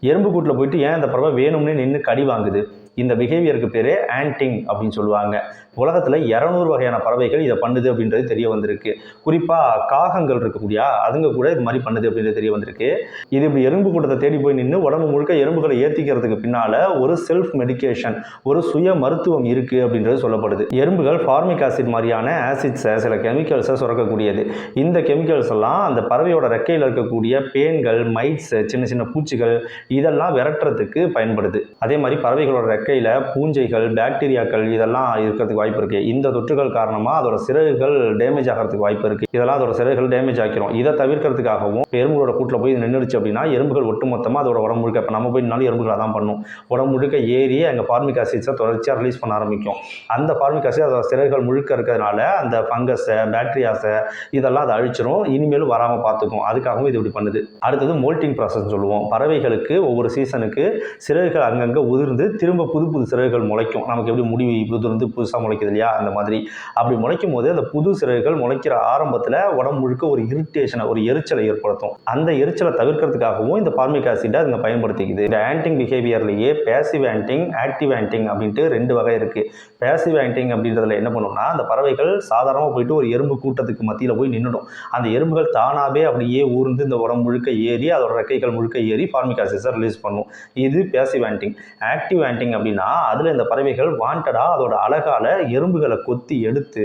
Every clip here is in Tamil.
எறும்பு கூட்டில் போயிட்டு ஏன் அந்த பறவை வேணும்னே நின்று கடி வாங்குது? இந்த பிஹேவியருக்கு பேர் ஆன்டிங் அப்படின்னு சொல்லுவாங்க. உலகத்தில் இரநூறு வகையான பறவைகள் இதை பண்ணுது அப்படின்றது தெரிய வந்திருக்கு. குறிப்பாக காகங்கள் இருக்கக்கூடிய அதுங்க கூட இது மாதிரி பண்ணுது அப்படின்றது தெரிய வந்திருக்கு. இது இப்படி எறும்பு கூட்டத்தை தேடி போய் நின்று உடம்பு முழுக்க எறும்புகளை ஏற்றிக்கிறதுக்கு பின்னால் ஒரு செல்ஃப் மெடிக்கேஷன் ஒரு சுய மருத்துவம் இருக்குது அப்படின்றது சொல்லப்படுது. எறும்புகள் ஃபார்மிக் ஆசிட் மாதிரியான ஆசிட்ஸை சில கெமிக்கல்ஸை சுரக்கக்கூடியது. இந்த கெமிக்கல்ஸ் எல்லாம் அந்த பறவையோட ரெக்கையில் இருக்கக்கூடிய பேன்கள் மைட்ஸ் சின்ன சின்ன பூச்சிகள் இதெல்லாம் விரட்டுறதுக்கு பயன்படுது. அதே மாதிரி பறவைகளோட இறக்கையில் பூஞ்சைகள் பாக்டீரியாக்கள் இதெல்லாம் இருக்கிறதுக்கு வாய்ப்பு இருக்குது இந்த தொற்றுகள் காரணமாக அதோட சிறகுகள் டேமேஜ் ஆகிறதுக்கு வாய்ப்பு இருக்குது இதெல்லாம் அதோட சிறகுகள் டேமேஜ் ஆக்கிரும். இதை தவிர்க்கிறதுக்காகவும் எறும்புகளோட கூட்டில் போய் இது நின்றுச்சு அப்படின்னா எறும்புகள் ஒட்டுமொத்தமாக அதோட உடம்பு முழுக்க இப்போ நம்ம போய் நின்னாலும் எறும்புகளை தான் பண்ணும். உடம்பு முழுக்க ஏறி அங்கே ஃபார்மிக் ஆசிட்ஸை தொடர்ச்சியாக ரிலீஸ் பண்ண ஆரம்பிக்கும். அந்த ஃபார்மிக் ஆசிட் அதோட சிறகுகள் முழுக்க இருக்கிறதுனால அந்த ஃபங்கஸை பாக்டீரியாஸை இதெல்லாம் அதை அழிச்சிரும். இனிமேலும் வராமல் பார்த்துக்கும். அதுக்காகவும் இது இப்படி பண்ணுது. அடுத்தது மோல்டிங் ப்ராசஸ் சொல்லுவோம். பறவைகளுக்கு ஒவ்வொரு சீசனுக்கு சிறகுகள் அங்கங்கே உதிர்ந்து திரும்ப புது புது சிறகுகள் முளைக்கும். நமக்கு எப்படி முடி வந்து புதுசாக முளைக்குது இல்லையா? அந்த மாதிரி. அப்படி முளைக்கும் போது அந்த புது சிறகுகள் முளைக்கிற ஆரம்பத்தில் உடம்பு முழுக்க ஒரு இரிட்டேஷனை ஒரு எரிச்சலை ஏற்படுத்தும். அந்த எரிச்சலை தவிர்க்கிறதுக்காகவும் இந்த பார்மிக் ஆசிட்டை அதுங்க பயன்படுத்திக்குது. இந்த ஆன்டிங் பிஹேவியர்லேயே பேசிவ் ஆன்டிங் ஆக்டிவ் ஆன்டிங் அப்படின்ட்டு ரெண்டு வகை இருக்குது பேசிவ் ஆன்டிங் அப்படின்றதுல என்ன பண்ணும்னா அந்த பறவைகள் சாதாரணமாக போயிட்டு ஒரு எறும்பு கூட்டத்துக்கு மத்தியில் போய் நின்றுடும் அந்த எறும்புகள் தானாகவே அப்படியே ஊர்ந்து இந்த உடம்பு முழுக்க ஏறி அதோட ரெக்கைகள் முழுக்க ஏறி பார்மிக் ஆசிட்ஸை ரிலீஸ் பண்ணும். இது பேசிவ் ஆன்டிங் ஆக்டிவ் ஆன்டிங் அப்படின்னா அதில் இந்த பறவைகள் வாண்டடாக அதோட அழகால எறும்புகளை கொத்தி எடுத்து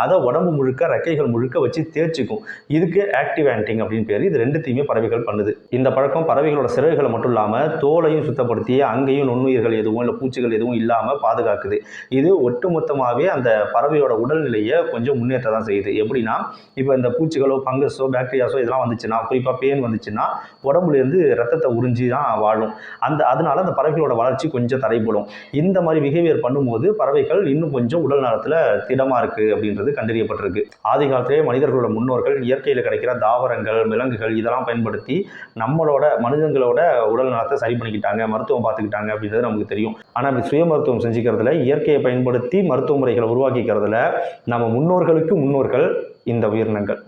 அதை உடம்பு முழுக்க ரெக்கைகள் முழுக்க வச்சு தேய்ச்சிக்கும். இதுக்கு ஆக்டிவ் ஆன்டிங் அப்படின்னு பேர். இது ரெண்டுத்தையுமே பறவைகள் பண்ணுது. இந்த பழக்கம் பறவைகளோட சிறகுகளை மட்டும் இல்லாமல் தோலையும் சுத்தப்படுத்தி அங்கேயும் நுண்ணுயிர்கள் எதுவும் இல்லை பூச்சிகள் எதுவும் இல்லாமல் பாதுகாக்குது. இது ஒட்டுமொத்தமாகவே அந்த பறவையோட உடல்நிலையை கொஞ்சம் முன்னேற்ற தான் செய்யுது. எப்படின்னா இப்போ இந்த பூச்சிகளோ ஃபங்கஸோ பாக்டீரியாஸோ இதெல்லாம் வந்துச்சுன்னா குறிப்பாக பேன் வந்துச்சுன்னா உடம்புலேருந்து ரத்தத்தை உறிஞ்சி தான் வாழும். அந்த அதனால அந்த பறவைகளோட வளர்ச்சி கொஞ்சம் தடைப்படும் இந்த மாதிரி பிஹேவியர் பண்ணும்போது பறவைகள் இன்னும் கொஞ்சம் உடல் நலத்தில் திடமாக இருக்குது அப்படின்றது கண்டறியப்பட்டிருக்கு. ஆதி காலத்திலே மனிதர்களோட முன்னோர்கள் இயற்கையில் கிடைக்கிற தாவரங்கள் விலங்குகள் இதெல்லாம் பயன்படுத்தி நம்மளோட மனிதங்களோட உடல் நலத்தை சரி பண்ணிக்கிட்டாங்க மருத்துவம் பார்த்துக்கிட்டாங்க அப்படின்றது நமக்கு தெரியும். ஆனால் இப்படி சுய மருத்துவம் செஞ்சுக்கிறதுல இயற்கையை பயன்படுத்தி மருத்துவ முறைகளை உருவாக்கிக்கிறதுல நம்ம முன்னோர்களுக்கு முன்னோர்கள் இந்த உயிரினங்கள்.